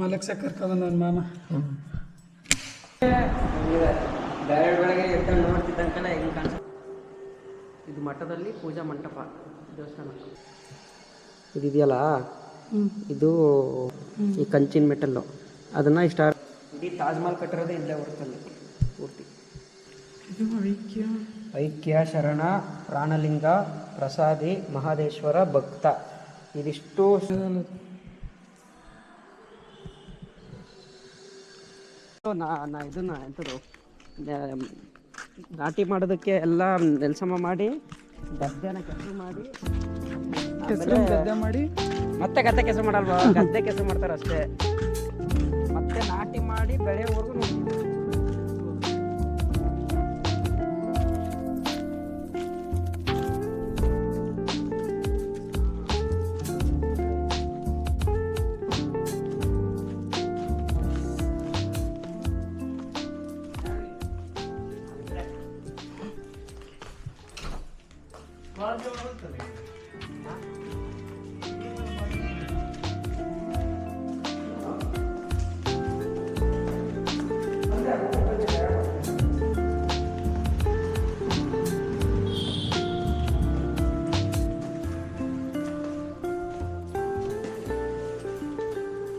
ಮಲಗ್ಸ ನನ್ನ ಮಾಮ. ಡೈರೆಕ್ಟ್ ಒಳಗೆ ಹೆಂಗೆ ಕಾಣಿಸುತ್ತೆ ಇದು ಮಠದಲ್ಲಿ ಪೂಜಾ ಮಂಟಪ ದೇವಸ್ಥಾನ. ಇದೆಯಲ್ಲ ಇದು ಈ ಕಂಚಿನ ಮೆಟಲ್ಲು ಅದನ್ನು ಇಷ್ಟ ಇಡೀ ತಾಜ್ ಮಹಲ್ ಕಟ್ಟಿರೋದೇ ಇಲ್ಲೇ ಹೊರತಲ್ಲಿ ಪೂರ್ತಿ. ಇದು ಐಕ್ಯ. ಐಕ್ಯ ಶರಣ ಪ್ರಾಣಲಿಂಗ ಪ್ರಸಾದಿ ಮಹಾದೇಶ್ವರ ಭಕ್ತ. ಇದಿಷ್ಟು ನಾ ನಾ ಇದನ್ನ ಎಂಥದ್ದು ಆ, ನಾಟಿ ಮಾಡೋದಕ್ಕೆ ಎಲ್ಲ ನೆಲಸಮ ಮಾಡಿ ಗದ್ದೆನ ಕೆಸರು ಮಾಡಿ ಗದ್ದೆ ಮಾಡಿ? ಮತ್ತೆ ಗದ್ದೆ ಕೆಸರು ಮಾಡಲ್ವಾ? ಗದ್ದೆ ಕೆಸರು ಮಾಡ್ತಾರೆ ಅಷ್ಟೇ ಮತ್ತೆ ನಾಟಿ ಮಾಡಿ ಬೆಳೆಯವರೆಗೂ ನೋಡ್ತೀವಿ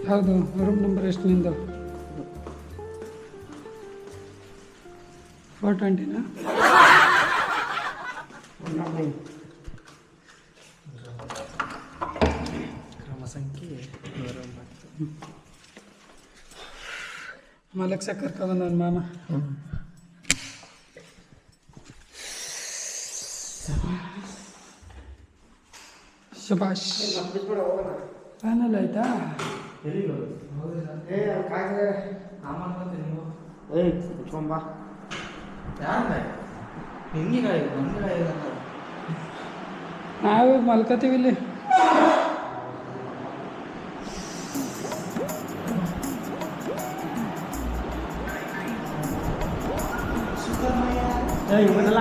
ಯಾವುದು ರೂಮ್ ನಂಬರ್ ಎಷ್ಟು ನಿಂದು ಫೋರ್ ಟ್ವೆಂಟಿನಾ ಕ್ರಮ ಸಂಖ್ಯೆ ನೂರ ಒಂಬತ್ತು ಮಲಗ್ಸ ಕರ್ಕೊಂಬಂದವನ್ ಮಾಮ. ಸುಭಾಷ್. ಫೈನಲ್ ಆಯ್ತಾ? ಏಯ್ ಕುತ್ಕೊಂಬಾ ನಾವು ಮಲ್ಕೋತೀವಿ ಇಲ್ಲಿ. ಇವನ್ನೆಲ್ಲ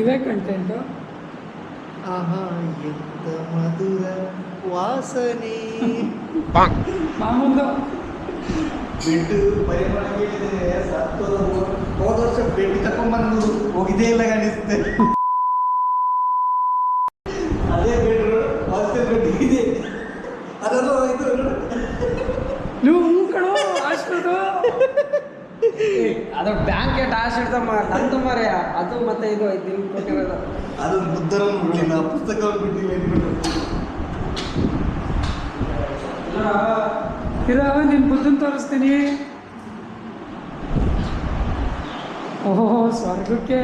ಇವೇ ಕಂಟೆಂಟು ಆಹಾ ಎಂತ ಮಧುರ ವಾಸನೆ. ಮಾಮೂಂದು. ಬೆಡ್ ಇದೆ ಸತ್ತು ಹೋದ ವರ್ಷ ಬೆಡ್ ತಕೊಂಡ್ಬಂದು ಹೋಗಿದೆ ಇಲ್ಲ ಕಾಣಿಸುತ್ತೆ ಅದೇ ಬೆಡ್ ಹಾಸ್ಟೆಲ್ ಬೆಡ್ ಇದೆ ಅದನ್ನು ಹೋಯ್ತು. ನೀವು ಕಣೋ ಅಷ್ಟದು ಅದು ಬ್ಯಾಂಕೆಟ್ ಆಶ್ ಇಡ್ದಮ್ಮ ನಂದು ಮರೆ ಅದು ಮತ್ತೆ ಇದು ಐದು ನಿಮ್ಗೆ ಕೊಟ್ಟಿರೋದು ಅದು ಮುದ್ದರ ಬಿಟ್ಟಿಲ್ಲ ಪುಸ್ತಕವನ್ನು ಬಿಟ್ಟಿಲ್ಲ ಇಟ್ಬಿಟ್ಟು. ಇರೋ ನಿನ್ನ ಬುದ್ಧನ ತೋರಿಸ್ತೀನಿ. ಓಹೋ ಸ್ವರ್ಗಕ್ಕೆ.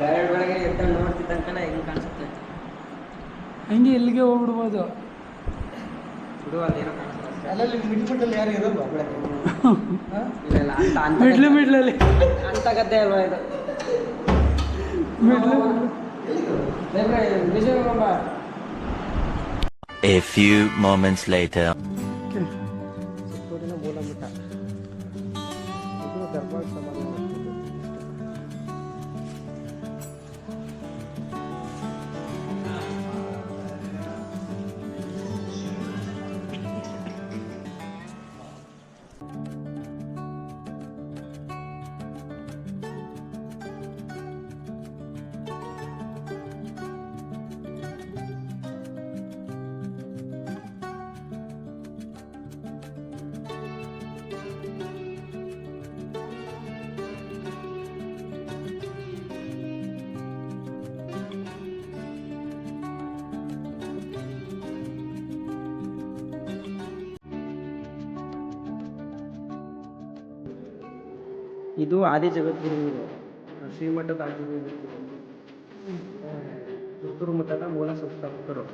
ಡೈರೆಕ್ಟ್ ಒಳಗೆ ಹೆಂಗೆ ಕಾಣಿಸುತ್ತೆ? ಹಂಗೆ ಇಲ್ಲಿಗೆ ಹೋಗ್ಬಿಡ್ಬೋದು. ಬಿಡು ಅಲ್ಲಿ ಕಾಣಿಸುತ್ತೆ. ಅಲ್ಲಲ್ಲಿ ಮಿಡ್ಬಿಟ್ಟಲ್ಲಿ ಯಾರು? ಇಲ್ಲ ಅಂತ ಅಂತ ಮಿಡ್ಲು ಮಿಡ್ಲಲ್ಲಿ ಅಂತ ಗದ್ದೆ ಅಲ್ವಾ ಇದು? ಮಿಡ್ಲು ವಿಜಯ A few moments later. bola mata. Itu terbang sama ಇದು ಆದಿ ಜಗದ್ಗುರು. ಶ್ರೀಮಠದ ಆದಿ ಜಗದ್ಗುರು. ಸುತ್ತೂರು ಮಠದ ಮೂಲ ಸಂಸ್ಥಾಪಕರು.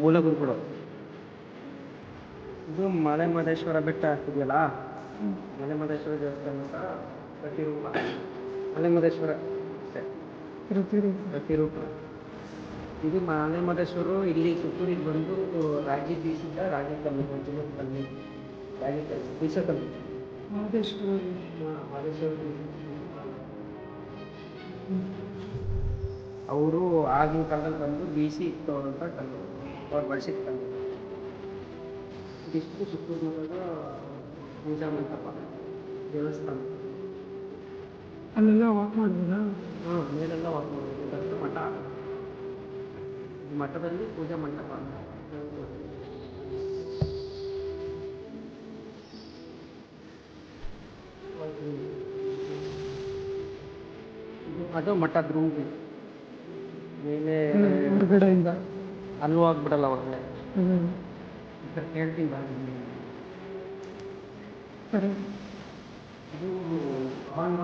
ಮೂಲ ಗುರುಗಳು. ಇದು ಮಲೆ ಮಹದೇಶ್ವರ ಬೆಟ್ಟ ಇದೆಯಲ್ಲ ಮಲೆ ಮಹದೇಶ್ವರ ದೇವಸ್ಥಾನ ಪ್ರತಿರೂಪ. ಮಲೆ ಮಹದೇಶ್ವರ ಪ್ರತಿರೂಪ. ಇದು ಮಲೆ ಮಹದೇಶ್ವರರು ಇಲ್ಲಿ ಸುತ್ತೂರಿಗೆ ಬಂದು ರಾಗಿ ಬೀಸಿದ್ದ ರಾಗಿ ಕಲ್ಲು ರಾಗಿ ಕಲ್ಲು ಬೀಸ ಕಲ್ಲು ಮಹದೇಶ್ವರ ಅವರು ಆಗಿನ ಕಾಲದಲ್ಲಿ ಬಂದು ಬೀಸಿ ಅಂತ ಕಲ್ಲು ಅವ್ರು ಬಳಸಿದ ಕಲ್ಲು ಇದಿಷ್ಟು ಪೂಜಾ ಮಂಟಪ ದೇವಸ್ಥಾನ. ಅಲ್ಲೆಲ್ಲ ವಾಕ್ ಮಾಡ್ಬೋದಾ ಹಾಂ ಮೇಲೆಲ್ಲ ವಾಕ್ ಮಾಡ್ಬೋದು ಮಠ. ಮಠದಲ್ಲಿ ಪೂಜಾ ಮಂಟಪ ಅಂತ ಅದು ಮಠ ರೂಮ್ ಮೇಲೆ ಹೊರಗಡೆಯಿಂದ ಅಲ್ಲೂ ಆಗ್ಬಿಡಲ್ಲ ಬಾ ನಿಮ್ಗೆ. ಸರಿ. ಇದು ಆನ್.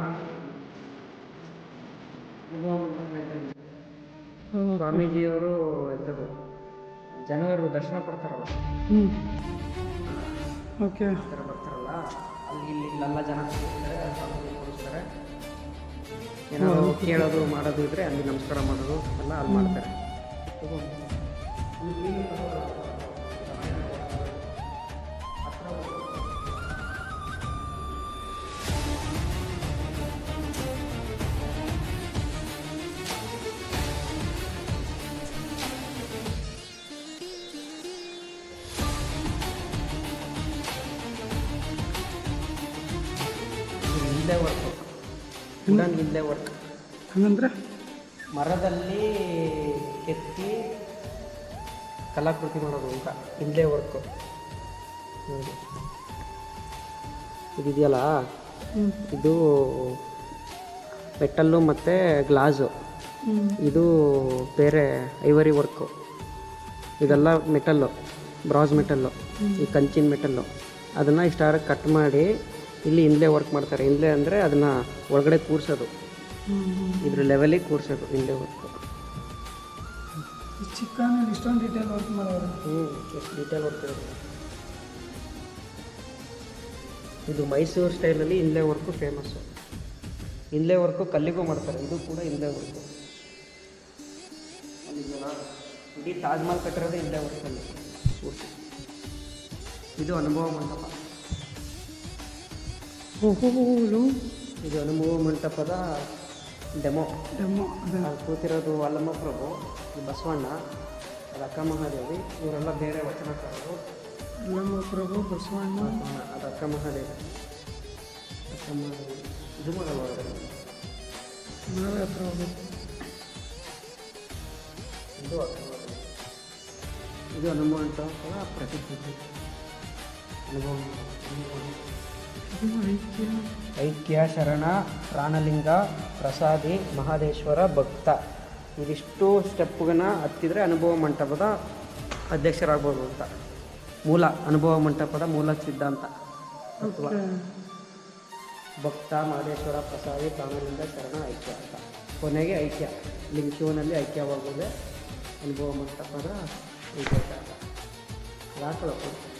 ಸ್ವಾಮೀಜಿಯವರು ಎಂಥದ್ದು ಜನರು ದರ್ಶನ ಕೊಡ್ತಾರಲ್ಲ. ಓಕೆ. ಬರ್ತಾರಲ್ಲ. ಅಲ್ಲಿ ಇಲ್ಲಿ ಇಲ್ಲೆಲ್ಲ ಜನ ಕೂರಿಸ್ತಾರೆ ಸ್ವಾಮೀಜಿ ಕೂರಿಸ್ತಾರೆ ಏನಾದ್ರು ಕೇಳೋದು ಮಾಡೋದು ಇದ್ದರೆ ಅಲ್ಲಿ ನಮಸ್ಕಾರ ಮಾಡೋದು ಎಲ್ಲ ಅಲ್ಲಿ ಮಾಡ್ತಾರೆ. ಇಲ್ಲೇ ವರ್ಕ್ ಇಲ್ಲೇ ವರ್ಕ್ ಹಂಗಂದ್ರೆ? ಮರದಲ್ಲಿ ಕೆತ್ತಿ ಕಲಾಕೃತಿ ಮಾಡೋದು ಅಂತ ಇಲ್ಲೇ ವರ್ಕು. ಇದಿದೆಯಲ್ಲ? ಹ್ಮ್. ಇದು ಮೆಟಲ್ಲು ಮತ್ತು ಗ್ಲಾಸು. ಇದು ಬೇರೆ ಐವರಿ ವರ್ಕು. ಇದೆಲ್ಲ ಮೆಟಲ್ಲು ಬ್ರಾಸ್ ಮೆಟಲ್ಲು ಈ ಕಂಚಿನ ಮೆಟಲ್ಲು ಅದನ್ನು ಇಷ್ಟಾರ ಕಟ್ ಮಾಡಿ ಇಲ್ಲಿ ಇನ್ಲೇ ವರ್ಕ್ ಮಾಡ್ತಾರೆ. ಇನ್ಲೇ ಅಂದರೆ ಅದನ್ನು ಒಳಗಡೆ ಕೂರಿಸೋದು. ಇದ್ರ ಲೆವೆಲಿಗೆ ಕೂರಿಸೋದು ಹಿಂದೆ ವರ್ಕು ಚಿಕ್ಕ ಚಿಕ್ಕನಲ್ಲಿ ಇಷ್ಟೊಂದು ಡೀಟೇಲ್ ವರ್ಕ್ ಮಾಡೋರು. ಹ್ಞೂ ಎಷ್ಟು ಡೀಟೇಲ್ ವರ್ಕ್ ಇರೋದು. ಇದು ಮೈಸೂರು ಸ್ಟೈಲಲ್ಲಿ inlay work famous inlay work ಕಲ್ಲಿಗೂ ಮಾಡ್ತಾರೆ. ಇದು ಕೂಡ ಹಿಂದೆ ವರ್ಕು ಇಡೀ ತಾಜ್ಮಹಲ್ ಕಟ್ಟಿರೋದೇ ಇನ್ಲೇ ವರ್ಕಲ್ಲಿ ಇದು ಅನುಭವ ಮಂಟಪ. ಓಹೋ ಇದು ಅನುಭವ ಮಂಟಪದ ಡೆಮೋ. ಡೆಮೋ ಅಲ್ಲಿ ಕೂತಿರೋದು ಅಲ್ಲಮ್ಮ ಪ್ರಭು ಈ ಬಸವಣ್ಣ ಅಕ್ಕ ಮಹಾದೇವಿ ಇವರೆಲ್ಲ ಬೇರೆ ವಚನಕಾರರು. ಅಲ್ಲಮ್ಮ ಪ್ರಭು ಬಸವಣ್ಣ. ರಕ್ಕ ಅದು ಅಕ್ಕ ಮಹಾದೇವಿ. ಅಕ್ಕ ಮಹಾದೇವಿ. ಇದು ಮಾಡಲ್ಲ ನಾವೇ ಹತ್ರ ಹೋಗ್ಬೇಕು ಇದು ಅಕ್ಕ ಇದು ಅನುಭವ ಅಂತ ಪ್ರತಿಕೃತಿ. ಅನುಭವ ಅನುಭವ ಐಕ್ಯ ಶರಣ ಪ್ರಾಣಲಿಂಗ ಪ್ರಸಾದಿ ಮಹಾದೇಶ್ವರ ಭಕ್ತ. ಇದಿಷ್ಟು ಸ್ಟೆಪ್ಗನ್ನ ಹತ್ತಿದ್ರೆ ಅನುಭವ ಮಂಟಪದ ಅಧ್ಯಕ್ಷರಾಗ್ಬೋದು ಅಂತ. ಮೂಲ ಅನುಭವ ಮಂಟಪದ ಮೂಲ ಸಿದ್ಧಾಂತ. ಅಥವಾ ಭಕ್ತ ಮಹದೇಶ್ವರ ಪ್ರಸಾದಿ ಪ್ರಾಣಲಿಂಗ ಶರಣ ಐಕ್ಯ ಅಂತ. ಕೊನೆಗೆ ಐಕ್ಯ. ಲಿಂಗ ಶಿವನಲ್ಲಿ ಐಕ್ಯವಾಗುವುದೇ ಅನುಭವ ಮಂಟಪದ ಐಕ್ಯ ಅಂತ. ಹಾಕೊಳ್ಳೋದು